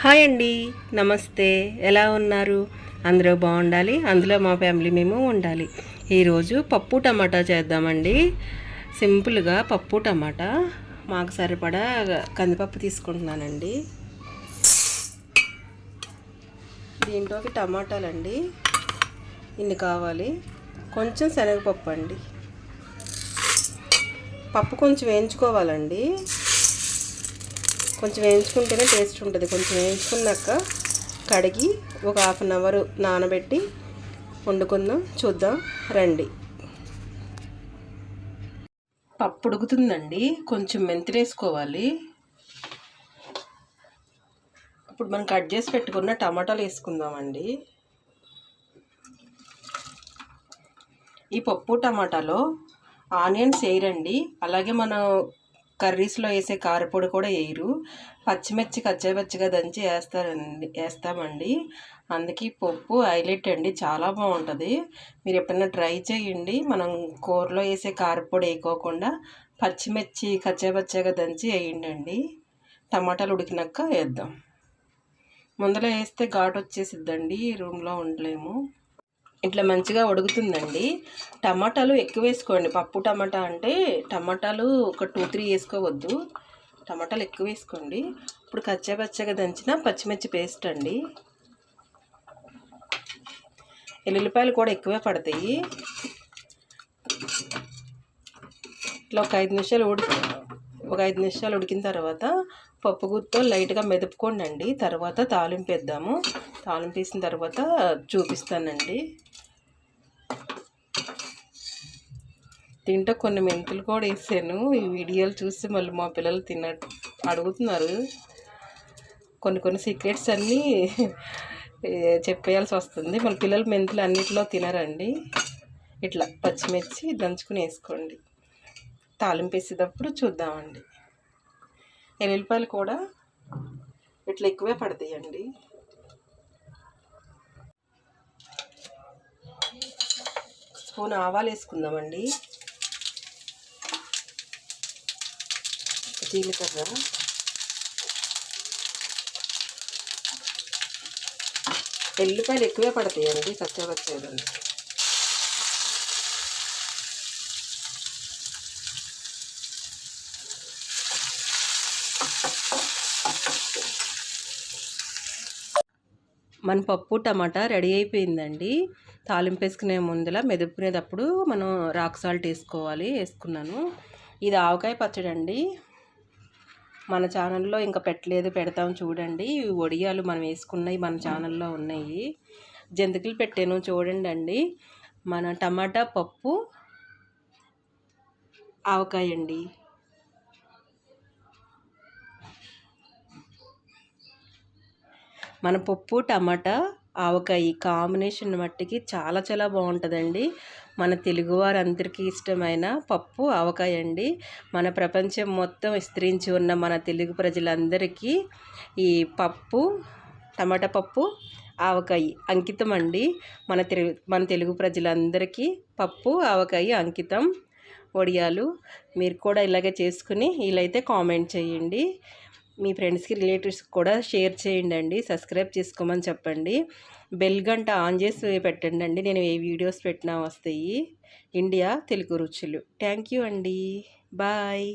Hi అండి. నమస్తే. ఎలా ఉన్నారు? అందరూ బాగుండాలి. అందులో మా ఫ్యామిలీ మేము ఉండాలి. ఈరోజు పప్పు టమాటా చేద్దామండి. సింపుల్గా పప్పు టమాటా. మాకు సరిపడా కందిపప్పు తీసుకుంటున్నానండి. దీంట్లోకి టమాటాలండి. ఇన్ని కావాలి. కొంచెం శనగపప్పు అండి పప్పు కొంచెం వేయించుకోవాలండి. కొంచెం వేయించుకుంటేనే టేస్ట్ ఉంటుంది. కొంచెం వేయించుకున్నాక కడిగి ఒక హాఫ్ అన్ అవర్ నానబెట్టి వండుకుందాం. చూద్దాం. రండి. పప్పు ఉడుకుతుందండి. కొంచెం మెంతులు వేసుకోవాలి ఇప్పుడు మనం కట్ చేసి పెట్టుకున్న టమాటాలు వేసుకుందామండి. ఈ పప్పు టమాటాలో ఆనియన్స్ వేయరండి. అలాగే మనం కర్రీస్లో వేసే కారపొడి కూడా వేయరు పచ్చిమిర్చి కచ్చాపచ్చిగా దంచి వేస్తారండి వేస్తామండి అందుకే పప్పు హైలైట్ అండి. చాలా బాగుంటుంది. మీరు ఎప్పుడైనా ట్రై చేయండి. మనం కూరలో వేసే కారపొడి వేయకోకుండా పచ్చిమిర్చి కచ్చాపచ్చగా దంచి వేయండి టమాటాలు ఉడికినాక వేద్దాం. ముందర వేస్తే ఘాటు వచ్చేసిద్దండి. రూమ్లో ఉండలేము. ఇట్లా మంచిగా ఉడుకుతుందండి. టమాటాలు ఎక్కువ వేసుకోండి. పప్పు టమాటా అంటే టమాటాలు ఒక టూ త్రీ వేసుకోవద్దు. టమాటాలు ఎక్కువ వేసుకోండి. ఇప్పుడు కచ్చాపచ్చగా దంచిన పచ్చిమిర్చి పేస్ట్ అండి. ఎల్లుల్లిపాయలు కూడా ఎక్కువే పడతాయి. ఇట్లా ఒక ఐదు నిమిషాలు ఉడికి ఒక ఐదు నిమిషాలు ఉడికిన తర్వాత పప్పు గుత్తో లైట్గా మెదుపుకోండి అండి తర్వాత తాలింపు వేద్దాము. తాలింపు వేసిన తర్వాత చూపిస్తానండి. తింటే కొన్ని మెంతులు కూడా వేసాను. ఈ వీడియోలు చూసి మళ్ళీ మా పిల్లలు తిన అడుగుతున్నారు. కొన్ని కొన్ని సీక్రెట్స్ అన్నీ చెప్పేయాల్సి వస్తుంది. మళ్ళీ పిల్లలు మెంతులు అన్నిటిలో తినరండి. ఇట్లా పచ్చిమిర్చి దంచుకుని వేసుకోండి. తాలింపు వేసేటప్పుడు చూద్దామండి. ఎల్లుల్లిపాయలు కూడా ఇట్లా ఎక్కువే పడతాయండి. స్పూన్ ఆవాలు వేసుకుందామండి. జీలకర్ర. ఎల్లిపాయలు ఎక్కువే పడతాయండి కచ్చపచ్చేదండి మన పప్పు టమాటా రెడీ అయిపోయిందండి. తాలింపు వేసుకునే ముందులా మెదుపుకునేటప్పుడు మనం రాక్ సాల్ట్ వేసుకోవాలి వేసుకున్నాను. ఇది ఆవకాయ పచ్చడి అండి. మన ఛానల్లో ఇంకా పెట్టలేదు పెడతాం చూడండి. వడియాలు మనం వేసుకున్నవి మన ఛానల్లో ఉన్నాయి. జంతికలు పెట్టాను చూడండి అండి. మన టమాటా పప్పు ఆవకాయ అండి. మన పప్పు టమాటా ఆవకాయ కాంబినేషన్ మట్టికి చాలా చాలా బాగుంటుందండి. మన తెలుగువారందరికీ ఇష్టమైన పప్పు ఆవకాయ అండి. మన ప్రపంచం మొత్తం విస్తరించి ఉన్న మన తెలుగు ప్రజలందరికీ ఈ పప్పు టమాటా పప్పు ఆవకాయ అంకితం అండి. మన తెలుగు మన తెలుగు ప్రజలందరికీ పప్పు ఆవకాయ అంకితం. వడియాలు మీరు కూడా ఇలాగే చేసుకుని వీలైతే కామెంట్ చేయండి. మీ ఫ్రెండ్స్కి రిలేటివ్స్ కూడా షేర్ చేయండి అండి సబ్స్క్రైబ్ చేసుకోమని చెప్పండి. బెల్ గంట ఆన్ చేసి పెట్టండి అండి నేను ఏ వీడియోస్ పెట్టినా వస్తాయి. ఇండియా తెలుగు రుచులు. థ్యాంక్ యూ అండి. బాయ్.